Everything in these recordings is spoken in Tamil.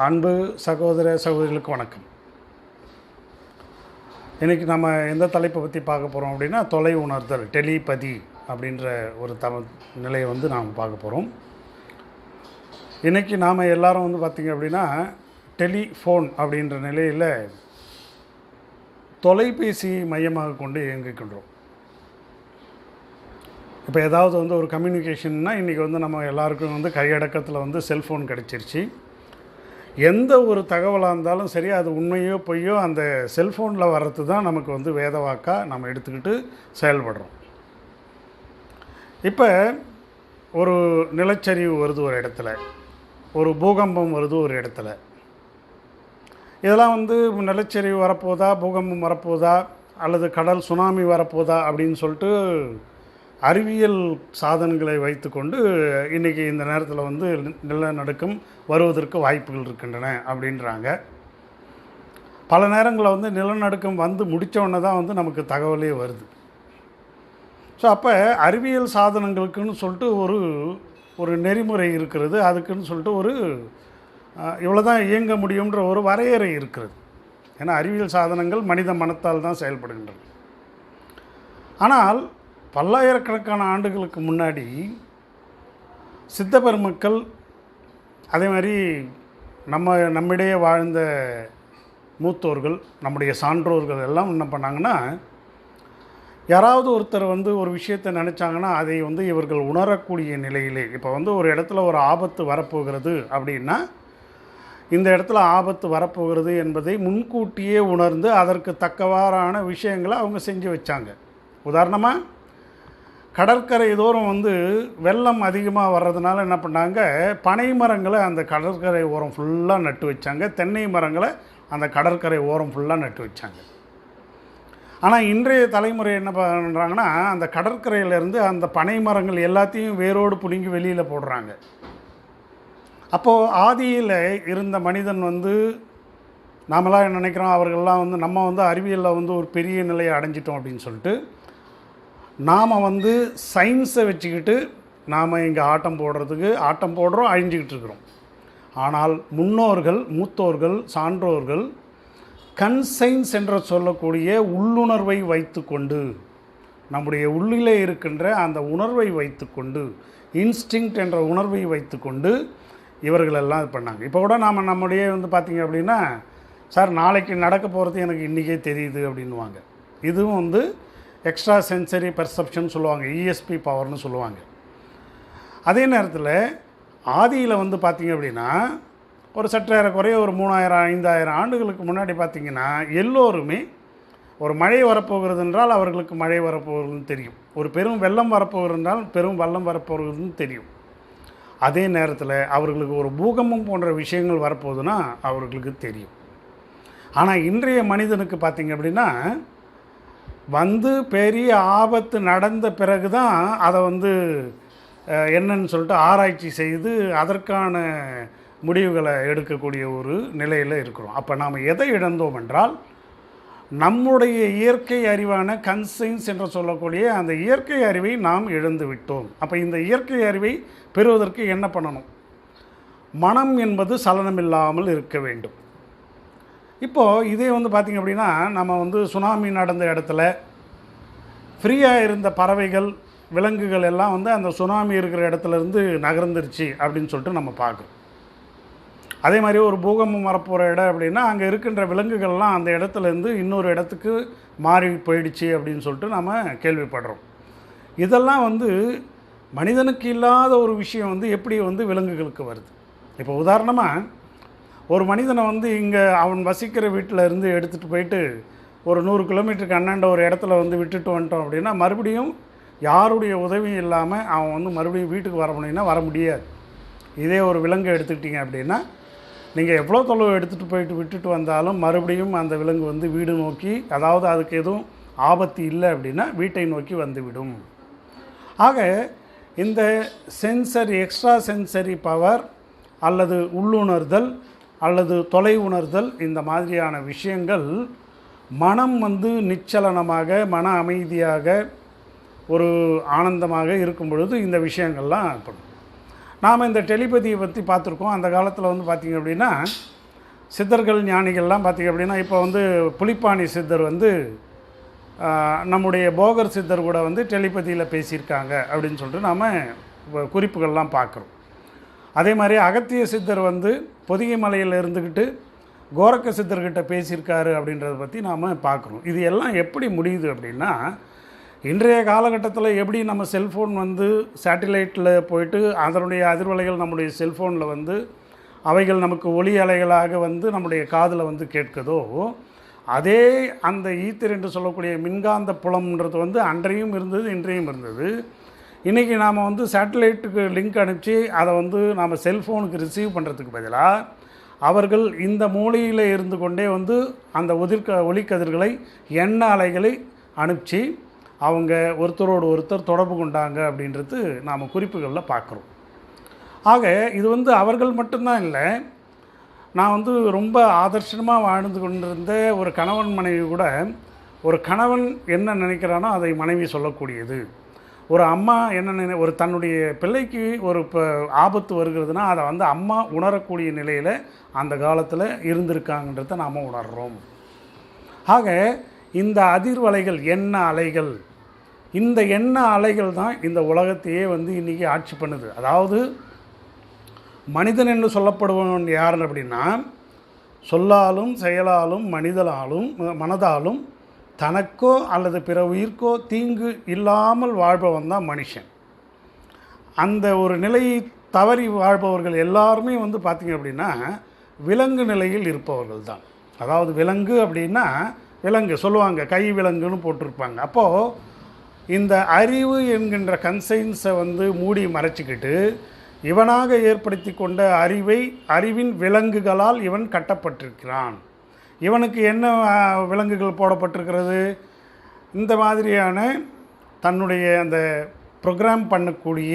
அன்பு சகோதர சகோதரிகளுக்கு வணக்கம். இன்றைக்கி நம்ம எந்த தலைப்பை பற்றி பார்க்க போகிறோம் அப்படின்னா தொலை உணர்தல் டெலிபதி அப்படின்ற ஒரு த நிலையை வந்து நாம் பார்க்க போகிறோம் இன்றைக்கி நாம் எல்லாரும் வந்து பார்த்திங்க அப்படின்னா டெலிஃபோன் அப்படின்ற நிலையில் தொலைபேசி மையமாக கொண்டு இயங்குகின்றோம். இப்போ ஏதாவது வந்து ஒரு கம்யூனிகேஷன்னா இன்றைக்கி வந்து நம்ம எல்லாருக்கும் வந்து கையடக்கத்தில் வந்து செல்ஃபோன் கிடச்சிருச்சு. எந்த ஒரு தகவலாக இருந்தாலும் சரி அது உண்மையோ பொய்யோ அந்த செல்ஃபோனில் வர்றது தான் நமக்கு வந்து வேதவாக்காக நம்ம எடுத்துக்கிட்டு செயல்படுறோம். இப்போ ஒரு நிலச்சரிவு வருது ஒரு இடத்துல ஒரு பூகம்பம் வருது ஒரு இடத்துல. இதெல்லாம் வந்து நிலச்சரிவு வரப்போதா பூகம்பம் வரப்போதா அல்லது கடல் சுனாமி வரப்போதா அப்படின்னு சொல்லிட்டு அறிவியல் சாதனங்களை வைத்துக்கொண்டு இன்றைக்கி இந்த நேரத்தில் வந்து நிலநடுக்கம் வருவதற்கு வாய்ப்புகள் இருக்கின்றன அப்படின்றாங்க. பல நேரங்களில் வந்து நிலநடுக்கம் வந்து முடித்தோடனே தான் வந்து நமக்கு தகவலே வருது. ஸோ அப்போ அறிவியல் சாதனங்களுக்குன்னு சொல்லிட்டு ஒரு ஒரு நெறிமுறை இருக்கிறது. அதுக்குன்னு சொல்லிட்டு ஒரு இவ்வளோ தான் இயங்க முடியுன்ற ஒரு வரையறை இருக்கிறது. ஏன்னா அறிவியல் சாதனங்கள் மனித மனத்தால் தான் செயல்படுகின்றன. ஆனால் பல்லாயிரக்கணக்கான ஆண்டுகளுக்கு முன்னாடி சித்த பெருமக்கள் அதே மாதிரி நம்ம நம்மிடையே வாழ்ந்த மூத்தோர்கள் நம்முடைய சான்றோர்கள் எல்லாம் என்ன பண்ணாங்கன்னா யாராவது ஒருத்தர் வந்து ஒரு விஷயத்தை நினச்சாங்கன்னா அதை வந்து இவர்கள் உணரக்கூடிய நிலையிலே இப்போ வந்து ஒரு இடத்துல ஒரு ஆபத்து வரப்போகிறது அப்படின்னா இந்த இடத்துல ஆபத்து வரப்போகிறது என்பதை முன்கூட்டியே உணர்ந்து அதற்கு தக்கவாறான விஷயங்களை அவங்க செஞ்சு வச்சாங்க. உதாரணமாக கடற்கரை தோறும் வந்து வெள்ளம் அதிகமாக வர்றதுனால என்ன பண்ணாங்க? பனை மரங்களை அந்த கடற்கரை ஓரம் ஃபுல்லாக நட்டு வச்சாங்க. தென்னை மரங்களை அந்த கடற்கரை ஓரம் ஃபுல்லாக நட்டு வச்சாங்க. ஆனால் இன்றைய தலைமுறை என்ன பண்ணுறாங்கன்னா அந்த கடற்கரையிலேருந்து அந்த பனை மரங்கள் எல்லாத்தையும் வேரோடு பிடுங்கி வெளியில் போடுறாங்க. அப்போது ஆதியில் இருந்த மனிதன் வந்து நாமெல்லாம் நினைக்கிறோம்? அவர்கள்லாம் வந்து நம்ம வந்து அறிவியலில் வந்து ஒரு பெரிய நிலையை அடைஞ்சிட்டோம் அப்படின்னு சொல்லிட்டு நாம் வந்து சயின்ஸை வச்சுக்கிட்டு நாம் இங்கே ஆட்டம் போடுறதுக்கு ஆட்டம் போடுறோம் அழிஞ்சிக்கிட்டு இருக்கிறோம். ஆனால் முன்னோர்கள் மூத்தோர்கள் சான்றோர்கள் கன்சைன்ஸ் என்று சொல்லக்கூடிய உள்ளுணர்வை வைத்துக்கொண்டு நம்முடைய உள்ளிலே இருக்கின்ற அந்த உணர்வை வைத்துக்கொண்டு இன்ஸ்டிங்க்ட் என்ற உணர்வை வைத்துக்கொண்டு இவர்களெல்லாம் இது பண்ணாங்க. இப்போ கூட நாம் நம்முடைய வந்து பார்த்திங்க அப்படின்னா சார் நாளைக்கு நடக்க போகிறது எனக்கு இன்றைக்கே தெரியுது அப்படின்வாங்க இதுவும் வந்து எக்ஸ்ட்ரா சென்சரி பெர்செப்ஷன் சொல்லுவாங்க இஎஸ்பி பவர்னு சொல்லுவாங்க. அதே நேரத்தில் ஆதியில் வந்து பார்த்திங்க அப்படின்னா ஒரு சற்றேற குறைய ஒரு மூணாயிரம் ஐந்தாயிரம் ஆண்டுகளுக்கு முன்னாடி பார்த்திங்கன்னா எல்லோருமே ஒரு மழை வரப்போகிறது என்றால் அவர்களுக்கு மழை வரப்போகிறதுன்னு தெரியும். ஒரு பெரும் வெள்ளம் வரப்போகிறது என்றால் பெரும் வெள்ளம் வரப்போகிறதுன்னு தெரியும். அதே நேரத்தில் அவர்களுக்கு ஒரு பூகம்பம் போன்ற விஷயங்கள் வரப்போகுதுன்னா அவர்களுக்கு தெரியும். ஆனால் இன்றைய மனிதனுக்கு பார்த்திங்க அப்படின்னா வந்து பெரிய ஆபத்து நடந்த பிறகு தான் அதை வந்து என்னன்னு சொல்லிட்டு ஆராய்ச்சி செய்து அதற்கான முடிவுகளை எடுக்கக்கூடிய ஒரு நிலையில் இருக்கிறோம். அப்போ நாம் எதை இழந்தோம் என்றால் நம்முடைய இயற்கை அறிவான கன்சைன்ஸ் என்று சொல்லக்கூடிய அந்த இயற்கை அறிவை நாம் இழந்து விட்டோம். அப்போ இந்த இயற்கை அறிவை பெறுவதற்கு என்ன பண்ணணும்? மனம் என்பது சலனமில்லாமல் இருக்க வேண்டும். இப்போது இதே வந்து பார்த்திங்க அப்படின்னா நம்ம வந்து சுனாமி நடந்த இடத்துல ஃப்ரீயாக இருந்த பறவைகள் விலங்குகள் எல்லாம் வந்து அந்த சுனாமி இருக்கிற இடத்துலேருந்து நகர்ந்துருச்சு அப்படின்னு சொல்லிட்டு நம்ம பார்க்குறோம். அதே மாதிரி ஒரு பூகம்பம் வரப்போகிற இடம் அப்படின்னா அங்கே இருக்கின்ற விலங்குகள்லாம் அந்த இடத்துலேருந்து இன்னொரு இடத்துக்கு மாறி போயிடுச்சு அப்படின்னு சொல்லிட்டு நம்ம கேள்விப்படுறோம். இதெல்லாம் வந்து மனிதனுக்கு இல்லாத ஒரு விஷயம் வந்து எப்படி வந்து விலங்குகளுக்கு வருது? இப்போ உதாரணமாக ஒரு மனிதனை வந்து இங்கே அவன் வசிக்கிற வீட்டில் இருந்து எடுத்துகிட்டு போயிட்டு ஒரு நூறு கிலோமீட்டருக்கு அண்ணாண்ட ஒரு இடத்துல வந்து விட்டுட்டு வந்துட்டோம் அப்படின்னா மறுபடியும் யாருடைய உதவியும் இல்லாமல் அவன் வந்து மறுபடியும் வீட்டுக்கு வர முடியும்னா வர முடியாது. இதே ஒரு விலங்கு எடுத்துக்கிட்டிங்க அப்படின்னா நீங்கள் எவ்வளோ தொலைவு எடுத்துகிட்டு போயிட்டு விட்டுட்டு வந்தாலும் மறுபடியும் அந்த விலங்கு வந்து வீடு நோக்கி அதாவது அதுக்கு எதுவும் ஆபத்து இல்லை அப்படின்னா வீட்டை நோக்கி வந்துவிடும். ஆக இந்த சென்சரி எக்ஸ்ட்ரா சென்சரி பவர் அல்லது உள்ளுணர்தல் அல்லது தொலை உணர்தல் இந்த மாதிரியான விஷயங்கள் மனம் வந்து நிச்சலனமாக மன அமைதியாக ஒரு ஆனந்தமாக இருக்கும் பொழுது இந்த விஷயங்கள்லாம் ஏற்படும். நாம் இந்த டெலிபதியை பற்றி பார்த்துருக்கோம். அந்த காலத்தில் வந்து பார்த்திங்க அப்படின்னா சித்தர்கள் ஞானிகள்லாம் பார்த்திங்க அப்படின்னா இப்போ வந்து புலிப்பாணி சித்தர் வந்து நம்முடைய போகர் சித்தர் கூட வந்து டெலிபதியில் பேசியிருக்காங்க அப்படின்னு சொல்லிட்டு நாம் குறிப்புகள்லாம் பார்க்குறோம். அதே மாதிரி அகத்திய சித்தர் வந்து பொதிகை மலையில் இருந்துக்கிட்டு கோரக்க சித்தர்கிட்ட பேசியிருக்காரு அப்படின்றத பற்றி நாம் பார்க்குறோம் இது எல்லாம் எப்படி முடியுது அப்படின்னா இன்றைய காலகட்டத்தில் எப்படி நம்ம செல்ஃபோன் வந்து சேட்டிலைட்டில் போயிட்டு அதனுடைய அதிர்வலைகள் நம்முடைய செல்ஃபோனில் வந்து அவைகள் நமக்கு ஒளி அலைகளாக வந்து நம்முடைய காதில் வந்து கேட்குதோ அதே அந்த ஈத்தர் என்று சொல்லக்கூடிய மின்காந்த புலம்ன்றது வந்து அன்றையும் இருந்தது இன்றையும் இருந்தது. இன்றைக்கி நாம் வந்து சேட்டலைட்டுக்கு லிங்க் அனுப்பிச்சு அதை வந்து நாம் செல்ஃபோனுக்கு ரிசீவ் பண்ணுறதுக்கு பதிலாக அவர்கள் இந்த மூலையில் இருந்து கொண்டே வந்து அந்த ஒதிர்க ஒளிக்கதிர்களை எண்ண அலைகளை அனுப்பிச்சு அவங்க ஒருத்தரோடு ஒருத்தர் தொடர்பு கொண்டாங்க அப்படின்றது நாம் குறிப்புகளில் பார்க்குறோம் ஆக இது வந்து அவர்கள் மட்டும்தான் இல்லை நான் வந்து ரொம்ப ஆதர்ஷமாக வாழ்ந்து கொண்டிருந்த ஒரு கணவன் மனைவி கூட ஒரு கணவன் என்ன நினைக்கிறானோ அதை மனைவி சொல்லக்கூடியது. ஒரு அம்மா என்ன நினை ஒரு தன்னுடைய பிள்ளைக்கு ஒரு இப்போ ஆபத்து வருகிறதுனா அதை வந்து அம்மா உணரக்கூடிய நிலையில் அந்த காலத்தில் இருந்திருக்காங்கன்றத நாம் உணர்கிறோம் ஆக இந்த அதிர்வலைகள் எண்ண அலைகள் இந்த எண்ண அலைகள் தான் இந்த உலகத்தையே வந்து இன்றைக்கி ஆட்சி பண்ணுது. அதாவது மனிதன் என்று சொல்லப்படுவன் யார் அப்படின்னா சொல்லாலும் செயலாலும் மனிதனாலும் மனதாலும் தனக்கோ அல்லது பிற உயிர்க்கோ தீங்கு இல்லாமல் வாழ்பவன் தான் மனுஷன். அந்த ஒரு நிலையை தவறி வாழ்பவர்கள் எல்லாருமே வந்து பார்த்திங்க அப்படின்னா விலங்கு நிலையில் இருப்பவர்கள் தான். அதாவது விலங்கு அப்படின்னா விலங்கு சொல்லுவாங்க கை விலங்குன்னு போட்டிருப்பாங்க. அப்போது இந்த அறிவு என்கின்ற கன்சைன்ஸை வந்து மூடி மறைச்சிக்கிட்டு இவனாக ஏற்படுத்தி கொண்ட அறிவை அறிவின் விலங்குகளால் இவன் கட்டப்பட்டிருக்கிறான். இவனுக்கு என்ன விலங்குகள் போடப்பட்டிருக்கிறது? இந்த மாதிரியான தன்னுடைய அந்த ப்ரோக்ராம் பண்ணக்கூடிய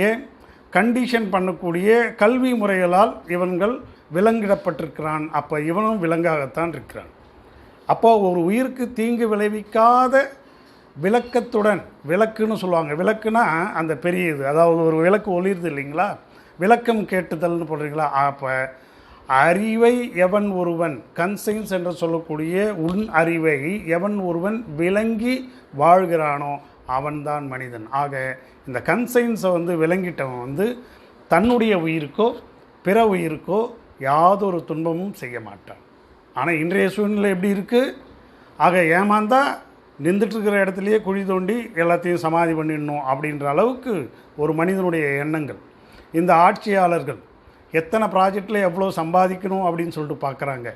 கண்டிஷன் பண்ணக்கூடிய கல்வி முறைகளால் இவன்கள் விலங்கிடப்பட்டிருக்கிறான். அப்போ இவனும் விலங்காகத்தான் இருக்கிறான். அப்போது ஒரு உயிருக்கு தீங்கு விளைவிக்காத விளக்கத்துடன் விளக்குன்னு சொல்லுவாங்க. விளக்குனா அந்த பெரிய இது. அதாவது ஒரு விளக்கு ஒளிருது இல்லைங்களா? விளக்கம் கேட்டுதல்னு போடுறீங்களா? அப்போ அறிவை எவன் ஒருவன் கன்சைன்ஸ் என்று சொல்லக்கூடிய உன் அறிவை எவன் ஒருவன் விளங்கி வாழ்கிறானோ அவன்தான் மனிதன். ஆக இந்த கன்சைன்ஸை வந்து விளங்கிட்டவன் வந்து தன்னுடைய உயிருக்கோ பிற உயிருக்கோ யாதொரு துன்பமும் செய்ய மாட்டான். ஆனால் இன்றைய சூழ்நிலை எப்படி இருக்குது ஆக ஏமாந்தா நின்றுட்டுருக்கிற இடத்துலையே குழி தோண்டி எல்லாத்தையும் சமாதி பண்ணிடணும் அப்படின்ற அளவுக்கு ஒரு மனிதனுடைய எண்ணங்கள். இந்த ஆட்சியாளர்கள் எத்தனை ப்ராஜெக்டில் எவ்வளோ சம்பாதிக்கணும் அப்படின்னு சொல்லிட்டு பார்க்குறாங்க.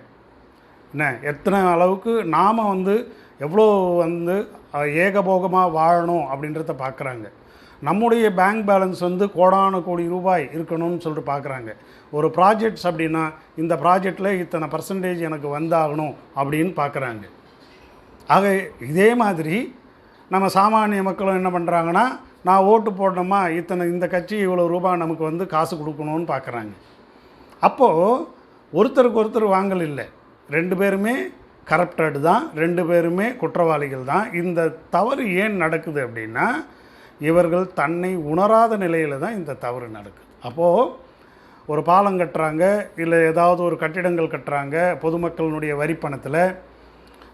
என்ன? எத்தனை அளவுக்கு நாம் வந்து எவ்வளோ வந்து ஏகபோகமாக வாழணும் அப்படின்றத பார்க்குறாங்க. நம்முடைய பேங்க் பேலன்ஸ் வந்து கோடான கோடி ரூபாய் இருக்கணும்னு சொல்லிட்டு பார்க்குறாங்க. ஒரு ப்ராஜெக்ட்ஸ் அப்படின்னா இந்த ப்ராஜெக்டில் இத்தனை பர்சன்டேஜ் எனக்கு வந்தாகணும் அப்படின்னு பார்க்குறாங்க. ஆக இதே மாதிரி நம்ம சாமானிய மக்களும் என்ன பண்ணுறாங்கன்னா நான் ஓட்டு போடணுமா? இத்தனை இந்த கட்சி இவ்வளோ ரூபாய் நமக்கு வந்து காசு கொடுக்கணும்னு பார்க்குறாங்க. அப்போது ஒருத்தருக்கு ஒருத்தர் வாங்கல் இல்லை. ரெண்டு பேருமே கரப்டடு தான் ரெண்டு பேருமே குற்றவாளிகள் தான். இந்த தவறு ஏன் நடக்குது அப்படின்னா இவர்கள் தன்னை உணராத நிலையில் தான் இந்த தவறு நடக்குது. அப்போது ஒரு பாலம் கட்டுறாங்க இல்லை ஏதாவது ஒரு கட்டிடங்கள் கட்டுறாங்க பொதுமக்களினுடைய வரி பணத்தில்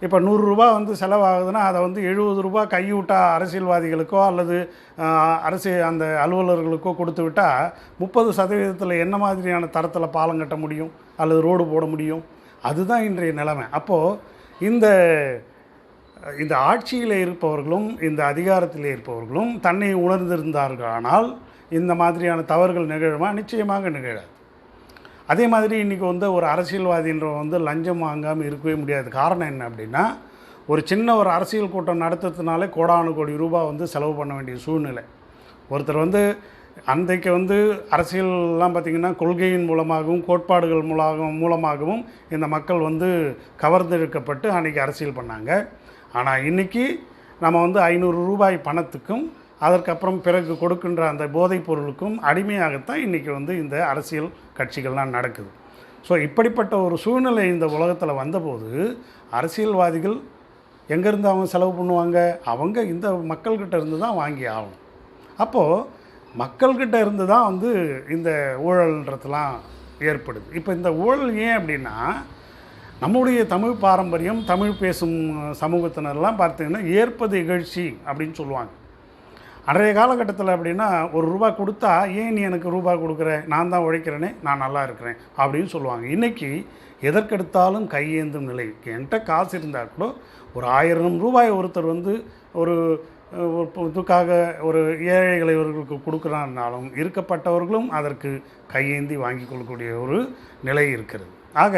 இப்போ நூறுரூபா வந்து செலவாகுதுன்னா அதை வந்து எழுபது ரூபா கையூட்டா அரசியல்வாதிகளுக்கோ அல்லது அரசு அந்த அலுவலர்களுக்கோ கொடுத்து விட்டால் முப்பது சதவீதத்தில் என்ன மாதிரியான தரத்தில் பாலம் கட்ட முடியும்? அல்லது ரோடு போட முடியும்? அதுதான் இன்றைய நிலைமை. அப்போது இந்த இந்த ஆட்சியில் இருப்பவர்களும் இந்த அதிகாரத்தில் இருப்பவர்களும் தன்னை உணர்ந்திருந்தார்களானால் இந்த மாதிரியான தவறுகள் நிகழுமா? நிச்சயமாக நிகழாது. அதே மாதிரி இன்றைக்கி வந்து ஒரு அரசியல்வாதின்ற வந்து லஞ்சம் வாங்காமல் இருக்கவே முடியாது. காரணம் என்ன அப்படின்னா ஒரு சின்ன ஒரு அரசியல் கூட்டம் நடத்துறதுனாலே கோடானு கோடி ரூபாய் வந்து செலவு பண்ண வேண்டிய சூழ்நிலை. ஒருத்தர் வந்து அன்றைக்கு வந்து அரசியல்லாம் பார்த்திங்கன்னா கொள்கையின் மூலமாகவும் கோட்பாடுகள் மூலமாகவும் மூலமாகவும் இந்த மக்கள் வந்து கவர்ந்தெழுக்கப்பட்டு அன்றைக்கி அரசியல் பண்ணாங்க. ஆனால் இன்றைக்கி நம்ம வந்து ஐநூறு ரூபாய் பணத்துக்கும் அதற்கப்புறம் பிறகு கொடுக்கின்ற அந்த போதைப் பொருளுக்கும் அடிமையாகத்தான் இன்றைக்கி வந்து இந்த அரசியல் கட்சிகள்லாம் நடக்குது. ஸோ இப்படிப்பட்ட ஒரு சூழ்நிலை இந்த உலகத்தில் வந்தபோது அரசியல்வாதிகள் எங்கேருந்து அவங்க செலவு பண்ணுவாங்க? அவங்க இந்த மக்கள்கிட்ட இருந்து தான் வாங்கி ஆகணும். அப்போது மக்கள்கிட்ட இருந்து தான் வந்து இந்த ஊழல்ன்றதுலாம் ஏற்படுது. இப்போ இந்த ஊழல் ஏன் அப்படின்னா நம்முடைய தமிழ் பாரம்பரியம் தமிழ் பேசும் சமூகத்தினர்லாம் பார்த்தீங்கன்னா ஏற்பது இகழ்ச்சி அப்படின்னு சொல்லுவாங்க. அன்றைய காலகட்டத்தில் அப்படின்னா ஒரு ரூபா கொடுத்தா ஏன் நீ எனக்கு ரூபா கொடுக்குற? நான் தான் உழைக்கிறேனே நான் நல்லா இருக்கிறேன் அப்படின்னு சொல்லுவாங்க. இன்றைக்கி எதற்கெடுத்தாலும் கையேந்தும் நிலை. என்கிட்ட காசு இருந்தால் கூட ஒரு ஆயிரம் ரூபாய் ஒருத்தர் வந்து ஒரு ஒரு இதுக்காக ஒரு ஏழைகளை இவர்களுக்கு கொடுக்குறான்னாலும் இருக்கப்பட்டவர்களும் அதற்கு கையேந்தி வாங்கி கொள்ளக்கூடிய ஒரு நிலை இருக்கிறது. ஆக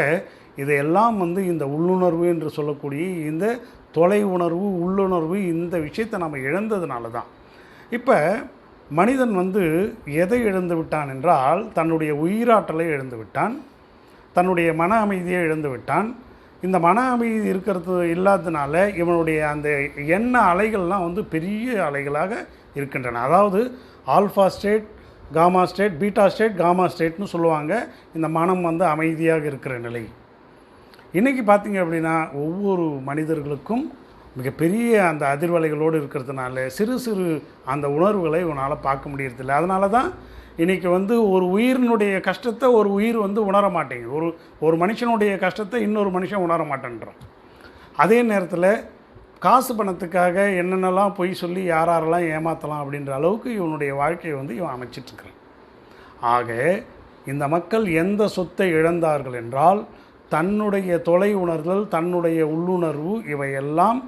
இதையெல்லாம் வந்து இந்த உள்ளுணர்வு என்று சொல்லக்கூடிய இந்த தொலை உணர்வு உள்ளுணர்வு இந்த விஷயத்தை நம்ம இழந்ததுனால தான் இப்போ மனிதன் வந்து எதை இழந்து விட்டான் என்றால் தன்னுடைய உயிராற்றலை இழந்து விட்டான் தன்னுடைய மன அமைதியை இழந்து விட்டான். இந்த மன அமைதி இருக்கிறது இல்லாததுனால இவனுடைய அந்த எண்ண அலைகள்லாம் வந்து பெரிய அலைகளாக இருக்கின்றன. அதாவது alpha state gamma state beta state gamma ஸ்டேட்னு சொல்லுவாங்க. இந்த மனம் வந்து அமைதியாக இருக்கிற நிலை. இன்றைக்கி பார்த்திங்க அப்படின்னா ஒவ்வொரு மனிதர்களுக்கும் மிகப்பெரிய அந்த அதிர்வலைகளோடு இருக்கிறதுனால சிறு சிறு அந்த உணர்வுகளை உன்னால் பார்க்க முடியறதில்லை. அதனால தான் இன்றைக்கி வந்து ஒரு உயிரினுடைய கஷ்டத்தை ஒரு உயிர் வந்து உணர மாட்டேங்குது. ஒரு ஒரு மனுஷனுடைய கஷ்டத்தை இன்னொரு மனுஷன் உணர மாட்டேன்றான். அதே நேரத்தில் காசு பணத்துக்காக என்னென்னலாம் பொய் சொல்லி யாரெல்லாம் ஏமாற்றலாம் அப்படின்ற அளவுக்கு இவனுடைய வாழ்க்கையை வந்து இவன் அமைச்சிட்ருக்கிறான். ஆக இந்த மக்கள் எந்த சொத்தை இழந்தார்கள் என்றால் தன்னுடைய தொலை உணர்தல் தன்னுடைய உள்ளுணர்வு இவையெல்லாம்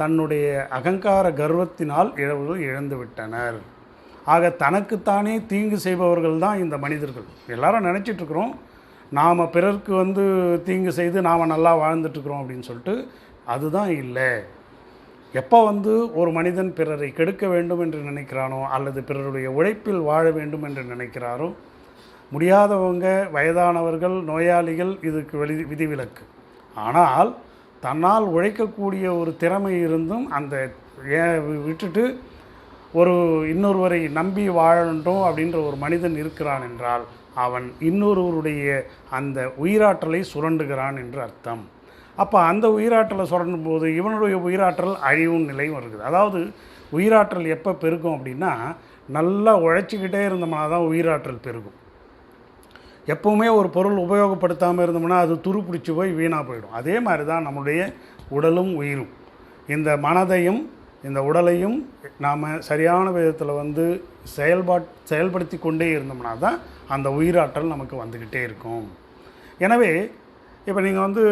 தன்னுடைய அகங்கார கர்வத்தினால் இழவு இழந்து விட்டனர் ஆக தனக்குத்தானே தீங்கு செய்பவர்கள் தான் இந்த மனிதர்கள். எல்லாரும் நினச்சிட்டு இருக்கிறோம் நாம் பிறருக்கு வந்து தீங்கு செய்து நாம் நல்லா வாழ்ந்துட்டுருக்குறோம் அப்படின்னு சொல்லிட்டு அதுதான் இல்லை. எப்போ வந்து ஒரு மனிதன் பிறரை கெடுக்க வேண்டும் என்று நினைக்கிறானோ அல்லது பிறருடைய உழைப்பில் வாழ வேண்டும் என்று நினைக்கிறாரோ முடியாதவங்க வயதானவர்கள் நோயாளிகள் இதுக்கு வெளி விதிவிலக்கு. ஆனால் தன்னால் உழைக்கக்கூடிய ஒரு திறமை இருந்தும் அந்த விட்டுட்டு ஒரு இன்னொருவரை நம்பி வாழட்டும் அப்படின்ற ஒரு மனிதன் இருக்கிறான் என்றால் அவன் இன்னொருவருடைய அந்த உயிராற்றலை சுரண்டுகிறான் என்று அர்த்தம். அப்போ அந்த உயிராற்றலை சுரண்டும் போது இவனுடைய உயிராற்றல் அழிவும் நிலையும் இருக்குது. அதாவது உயிராற்றல் எப்போ பெருகும் அப்படின்னா நல்லா உழைச்சிக்கிட்டே இருந்தோம்னா தான் உயிராற்றல் பெருகும். எப்போவுமே ஒரு பொருள் உபயோகப்படுத்தாமல் இருந்தோம்னா அது துரு பிடிச்சி போய் வீணாக போயிடும். அதே மாதிரி தான் நம்முடைய உடலும் உயிரும். இந்த மனதையும் இந்த உடலையும் நாம் சரியான விதத்தில் வந்து செயல்பாட் செயல்படுத்தி கொண்டே இருந்தோம்னா தான் அந்த உயிராற்றல் நமக்கு வந்துக்கிட்டே இருக்கும். எனவே இப்போ நீங்கள் வந்து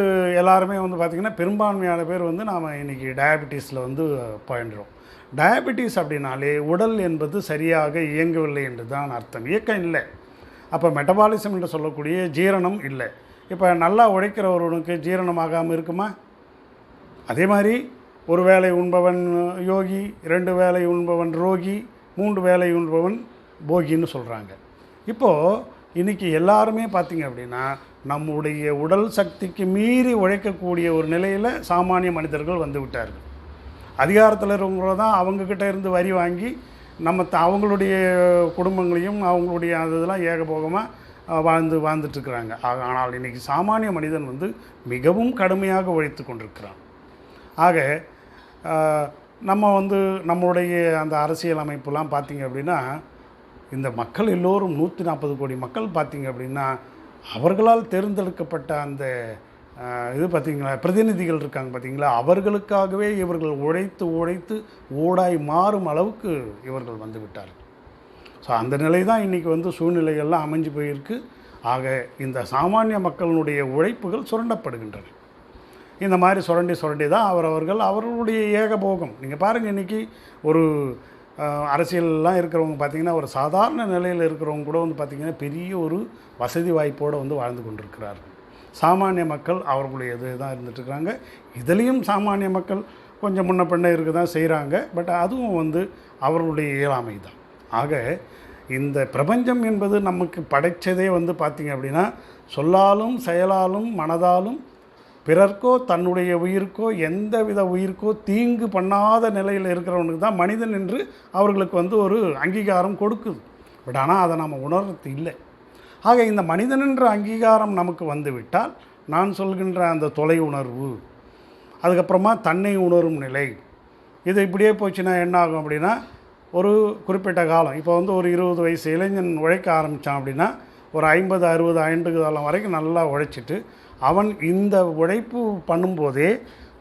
எல்லாருமே வந்து பார்த்திங்கன்னா பெரும்பான்மையான பேர் வந்து நாம் இன்றைக்கி டயபெட்டிஸில் வந்து பயின்றோம். டயபெட்டிஸ் அப்படின்னாலே உடல் என்பது சரியாக இயங்கவில்லை என்று தான் அர்த்தம். இயக்கம் இல்லை. அப்போ மெட்டபாலிசம் என்று சொல்லக்கூடிய ஜீரணம் இல்லை. இப்போ நல்லா உழைக்கிறவர்களுக்கு ஜீரணமாகாமல் இருக்குமா? அதே மாதிரி ஒரு வேலை உண்பவன் யோகி ரெண்டு வேலை உண்பவன் ரோகி மூன்று வேலை உண்பவன் போகின்னு சொல்கிறாங்க இப்போது இன்றைக்கி எல்லாருமே பார்த்திங்க அப்படின்னா நம்முடைய உடல் சக்திக்கு மீறி உழைக்கக்கூடிய ஒரு நிலையில் சாமானிய மனிதர்கள் வந்து விட்டார்கள். அதிகாரத்தில் இருக்கிறவங்க தான் அவங்கக்கிட்ட இருந்து வரி வாங்கி நம்ம த- அவங்களுடைய குடும்பங்களையும் அவங்களுடைய அது இதெல்லாம் ஏகபோகமாக வாழ்ந்து வாழ்ந்துட்டுருக்குறாங்க. ஆனால் இன்றைக்கி சாமானிய மனிதன் வந்து மிகவும் கடுமையாக உழைத்து கொண்டிருக்கிறான். ஆக நம்ம வந்து நம்மளுடைய அந்த அரசியல் அமைப்புலாம் பார்த்திங்க அப்படின்னா இந்த மக்கள் எல்லோரும் நூற்றி நாற்பது கோடி மக்கள் பார்த்திங்க அப்படின்னா அவர்களால் தேர்ந்தெடுக்கப்பட்ட அந்த இது பார்த்திங்களா? பிரதிநிதிகள் இருக்காங்க பார்த்தீங்களா? அவர்களுக்காகவே இவர்கள் உழைத்து உழைத்து ஊடாய் மாறும் அளவுக்கு இவர்கள் வந்து விட்டார்கள். ஸோ அந்த நிலை தான் இன்றைக்கி வந்து சூழ்நிலைகள்லாம் அமைஞ்சு போயிருக்கு. ஆக இந்த சாமானிய மக்களினுடைய உழைப்புகள் சுரண்டப்படுகின்றன. இந்த மாதிரி சுரண்டி சுரண்டி தான் அவரவர்கள் அவர்களுடைய ஏகபோகம். நீங்கள் பாருங்கள் இன்றைக்கி ஒரு அரசியலெலாம் அரசியல்லாம் இருக்கிறவங்க பார்த்திங்கன்னா ஒரு சாதாரண நிலையில் இருக்கிறவங்க கூட வந்து பார்த்திங்கன்னா பெரிய ஒரு வசதி வாய்ப்போடு வந்து வாழ்ந்து கொண்டிருக்கிறார்கள். சாமானிய மக்கள் அவர்களுடைய இது தான் இருந்துட்டுருக்காங்க. இதுலேயும் சாமானிய மக்கள் கொஞ்சம் முன்ன பின்ன இருக்க தான் செய்கிறாங்க. பட் அதுவும் வந்து அவர்களுடைய இயலாமை தான். ஆக இந்த பிரபஞ்சம் என்பது நமக்கு படைச்சதே வந்து பார்த்திங்க அப்படின்னா சொல்லாலும் செயலாலும் மனதாலும் பிறர்க்கோ தன்னுடைய உயிருக்கோ எந்த வித உயிருக்கோ தீங்கு பண்ணாத நிலையில் இருக்கிறவனுக்கு தான் மனிதன் என்று அவர்களுக்கு வந்து ஒரு அங்கீகாரம் கொடுக்குது. பட் ஆனால் அதை நாம் உணர்றது இல்லை. ஆக இந்த மனிதனின்ற அங்கீகாரம் நமக்கு வந்துவிட்டால் நான் சொல்கின்ற அந்த தொலை உணர்வு அதுக்கப்புறமா தன்னை உணரும் நிலை. இது இப்படியே போச்சுன்னா என்ன ஆகும் அப்படின்னா ஒரு குறிப்பிட்ட காலம். இப்போ வந்து ஒரு இருபது வயசு இளைஞன் உழைக்க ஆரம்பித்தான் அப்படின்னா ஒரு ஐம்பது அறுபது ஐந்து காலம் வரைக்கும் நல்லா உழைச்சிட்டு அவன் இந்த உழைப்பு பண்ணும்போதே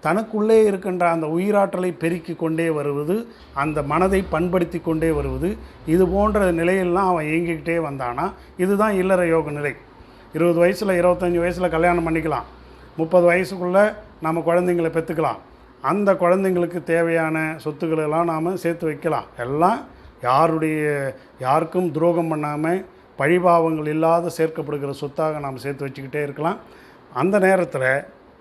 தனக்குள்ளே இருக்கின்ற அந்த உயிராற்றலை பெருக்கி கொண்டே வருவது அந்த மனதை பண்படுத்தி கொண்டே வருவது இது போன்ற நிலையெல்லாம் அவன் இயங்கிக்கிட்டே வந்தானா? இதுதான் இல்லற யோக நிலை. இருபது வயசில் இருபத்தஞ்சி வயசில் கல்யாணம் பண்ணிக்கலாம். முப்பது வயசுக்குள்ளே நம்ம குழந்தைங்களை பெற்றுக்கலாம் அந்த குழந்தைங்களுக்கு தேவையான சொத்துக்களெல்லாம் நாம் சேர்த்து வைக்கலாம். எல்லாம் யாருடைய யாருக்கும் துரோகம் பண்ணாமல் பழிபாவங்கள் இல்லாத சேர்க்கப்படுகிற சொத்தாக நாம் சேர்த்து வச்சுக்கிட்டே இருக்கலாம். அந்த நேரத்தில்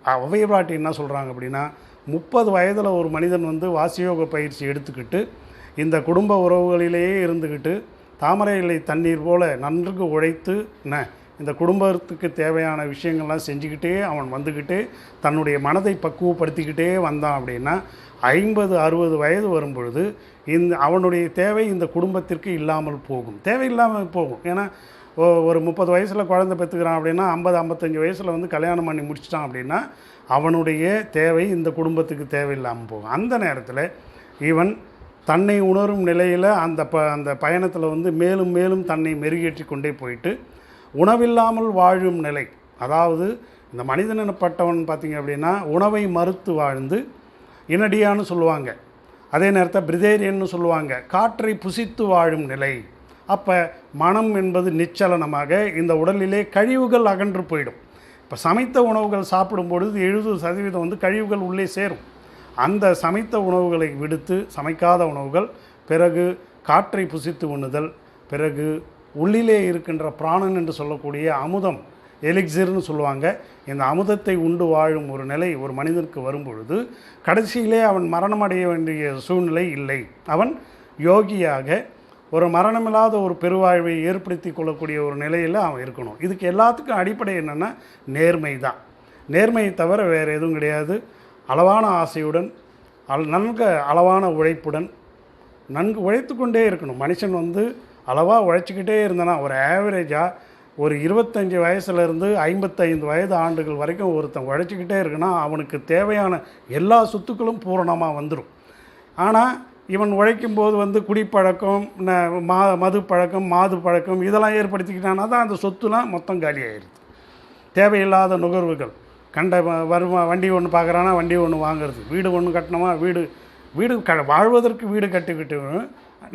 அவையபாட்டி என்ன சொல்கிறாங்க அப்படின்னா முப்பது வயதில் ஒரு மனிதன் வந்து வாசியோக பயிற்சி எடுத்துக்கிட்டு இந்த குடும்ப உறவுகளிலேயே இருந்துக்கிட்டு தாமரை இலை தண்ணீர் போல் நன்கு உழைத்து என்ன இந்த குடும்பத்துக்கு தேவையான விஷயங்கள்லாம் செஞ்சுக்கிட்டே அவன் வந்துக்கிட்டு தன்னுடைய மனதை பக்குவப்படுத்திக்கிட்டே வந்தான் அப்படின்னா ஐம்பது அறுபது வயது வரும் பொழுது இந்த அவனுடைய தேவை இந்த குடும்பத்திற்கு இல்லாமல் போகும். தேவை இல்லாமல் போகும். ஏன்னா ஒரு முப்பது வயசில் குழந்தை பெற்றுக்கிறான் அப்படின்னா ஐம்பது ஐம்பத்தஞ்சு வயசில் வந்து கல்யாணம் பண்ணி முடிச்சிட்டான் அப்படின்னா அவனுடைய தேவை இந்த குடும்பத்துக்கு தேவையில்லாமல் போகும். அந்த நேரத்தில் இவன் தன்னை உணரும் நிலையில் அந்த ப அந்த பயணத்தில் வந்து மேலும் மேலும் தன்னை மெருகேற்றி கொண்டே போயிட்டு உணவில்லாமல் வாழும் நிலை. அதாவது இந்த மனிதன் எனப்பட்டவன் பார்த்திங்க அப்படின்னா உணவை மறுத்து வாழ்ந்து இனடியான்னு சொல்லுவாங்க. அதே நேரத்தில் பிரிதேரியன்னு சொல்லுவாங்க. காற்றை புசித்து வாழும் நிலை. அப்போ மனம் என்பது நிச்சலனமாக இந்த உடலிலே கழிவுகள் அகன்று போயிடும். இப்போ சமைத்த உணவுகள் சாப்பிடும் பொழுது எழுபது சதவீதம் வந்து கழிவுகள் உள்ளே சேரும். அந்த சமைத்த உணவுகளை விடுத்து சமைக்காத உணவுகள் பிறகு காற்றை புசித்து உண்ணுதல் பிறகு உள்ளிலே இருக்கின்ற பிராணன் என்று சொல்லக்கூடிய அமுதம் எலிக்சிர்னு சொல்லுவாங்க. இந்த அமுதத்தை உண்டு வாழும் ஒரு நிலை ஒரு மனிதனுக்கு வரும்பொழுது கடைசியிலே அவன் மரணமடைய வேண்டிய சூழ்நிலை இல்லை. அவன் யோகியாக ஒரு மரணமில்லாத ஒரு பெருவாழ்வை ஏற்படுத்தி கொள்ளக்கூடிய ஒரு நிலையில் அவன் இருக்கணும். இதுக்கு எல்லாத்துக்கும் அடிப்படை என்னென்னா நேர்மை தான். நேர்மையை தவிர வேறு எதுவும் கிடையாது. அளவான ஆசையுடன் அல் நன்கு அளவான உழைப்புடன் நன்கு உழைத்து கொண்டே இருக்கணும். மனுஷன் வந்து அளவாக உழைச்சிக்கிட்டே இருந்தானா ஒரு ஆவரேஜாக ஒரு இருபத்தஞ்சி வயசுலேருந்து ஐம்பத்தைந்து வயது ஆண்டுகள் வரைக்கும் ஒருத்தன் உழைச்சிக்கிட்டே இருக்குன்னா அவனுக்கு தேவையான எல்லா சொத்துக்களும் பூரணமாக வந்துடும் ஆனால் இவன் உழைக்கும் போது வந்து குடிப்பழக்கம் மா மது பழக்கம் மாது பழக்கம் இதெல்லாம் ஏற்படுத்திக்கிட்டானா தான் அந்த சொத்துலாம் மொத்தம் காலியாயிருது. தேவையில்லாத நுகர்வுகள். கண்ட வருமா வண்டி ஒன்று பார்க்குறானா வண்டி ஒன்று வாங்குறது. வீடு ஒன்று கட்டணுமா வீடு வீடு க வாழ்வதற்கு வீடு கட்டிக்கிட்டு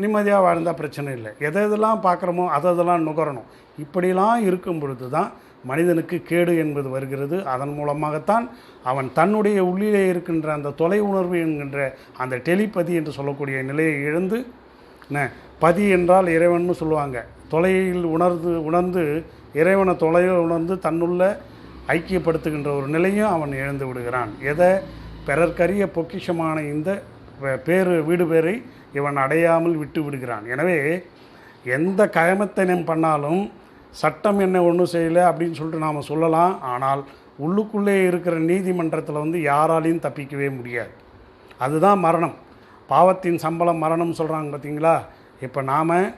நிம்மதியாக வாழ்ந்தால் பிரச்சனை இல்லை. எதை எதெல்லாம் பார்க்குறோமோ அதை அதெல்லாம் நுகரணும். இப்படிலாம் இருக்கும் பொழுது தான் மனிதனுக்கு கேடு என்பது வருகிறது. அதன் மூலமாகத்தான் அவன் தன்னுடைய உள்ளிலே இருக்கின்ற அந்த தொலை உணர்வு என்கின்ற அந்த டெலிபதி என்று சொல்லக்கூடிய நிலையை இழந்து என்ன பதி என்றால் இறைவன்னு சொல்லுவாங்க. தொலையில் உணர்ந்து உணர்ந்து இறைவனை தொலையில் உணர்ந்து தன்னுள்ள ஐக்கியப்படுத்துகின்ற ஒரு நிலையும் அவன் இழந்து விடுகிறான். எதை? பிறர்க்கரிய பொக்கிஷமான இந்த பேரு வீடு பேரை இவன் அடையாமல் விட்டு விடுகிறான். எனவே எந்த கயமத்தை பண்ணாலும் சட்டம் என்ன ஒன்றும் செய்யலை அப்படின்னு சொல்லிட்டு நாம் சொல்லலாம். ஆனால் உள்ளுக்குள்ளே இருக்கிற நீதிமன்றத்தில் வந்து யாராலையும் தப்பிக்கவே முடியாது. அதுதான் மரணம். பாவத்தின் சம்பளம் மரணம் சொல்கிறாங்க பார்த்தீங்களா இப்போ நாம்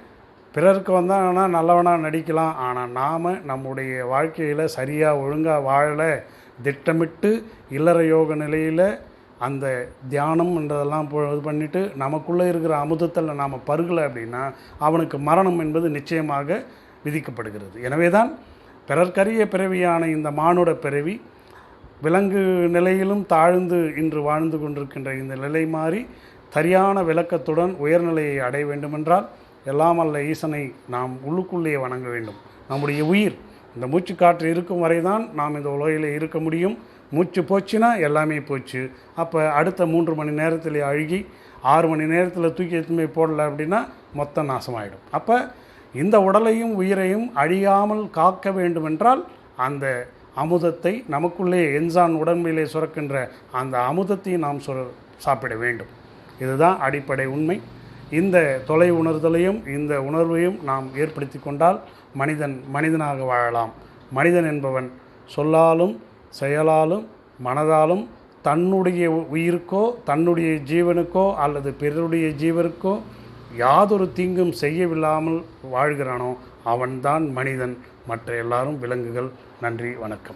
பிறருக்கு வந்தாங்கன்னா நல்லவனாக நடிக்கலாம். ஆனால் நாம் நம்முடைய வாழ்க்கையில் சரியாக ஒழுங்காக வாழலை திட்டமிட்டு இல்லற யோக நிலையில் அந்த தியானம் என்றதெல்லாம் போ- இது பண்ணிவிட்டு நமக்குள்ளே இருக்கிற அமுதத்தில் நாம் பருகலை அப்படின்னா அவனுக்கு மரணம் என்பது நிச்சயமாக விதிக்கப்படுகிறது. எனவே தான் பிறர்க்கரிய பிறவியான இந்த மானுட பிறவி விலங்கு நிலையிலும் தாழ்ந்து இன்று வாழ்ந்து கொண்டிருக்கின்ற இந்த நிலை மாறி சரியான விளக்கத்துடன் உயர்நிலையை அடைய வேண்டுமென்றால் எல்லாம் அல்ல ஈசனை நாம் உள்ளுக்குள்ளேயே வணங்க வேண்டும். நம்முடைய உயிர் இந்த மூச்சு காற்று இருக்கும் வரை தான் நாம் இந்த உலகில் இருக்க முடியும். மூச்சு போச்சுன்னா எல்லாமே போச்சு. அப்போ அடுத்த மூன்று மணி நேரத்தில் அழுகி ஆறு மணி நேரத்தில் தூக்கி எடுத்துமே போடல அப்படின்னா மொத்தம் நாசமாயிடும். அப்போ இந்த உடலையும் உயிரையும் அழியாமல் காக்க வேண்டுமென்றால் அந்த அமுதத்தை நமக்குள்ளே என்சான் உடம்பிலே சுரக்கின்ற அந்த அமுதத்தை நாம் சுர சாப்பிட வேண்டும். இதுதான் அடிப்படை உண்மை. இந்த தொலை உணர்தலையும் இந்த உணர்வையும் நாம் ஏற்படுத்தி கொண்டால் மனிதன் மனிதனாக வாழலாம். மனிதன் என்பவன் சொல்லாலும் செயலாலும் மனதாலும் தன்னுடைய உயிருக்கோ தன்னுடைய ஜீவனுக்கோ அல்லது பிறருடைய ஜீவனுக்கோ யாதொரு தீங்கும் செய்யவில்லாமல் வாழ்கிறானோ அவன்தான் மனிதன். மற்ற எல்லாரும் விலங்குகள். நன்றி வணக்கம்.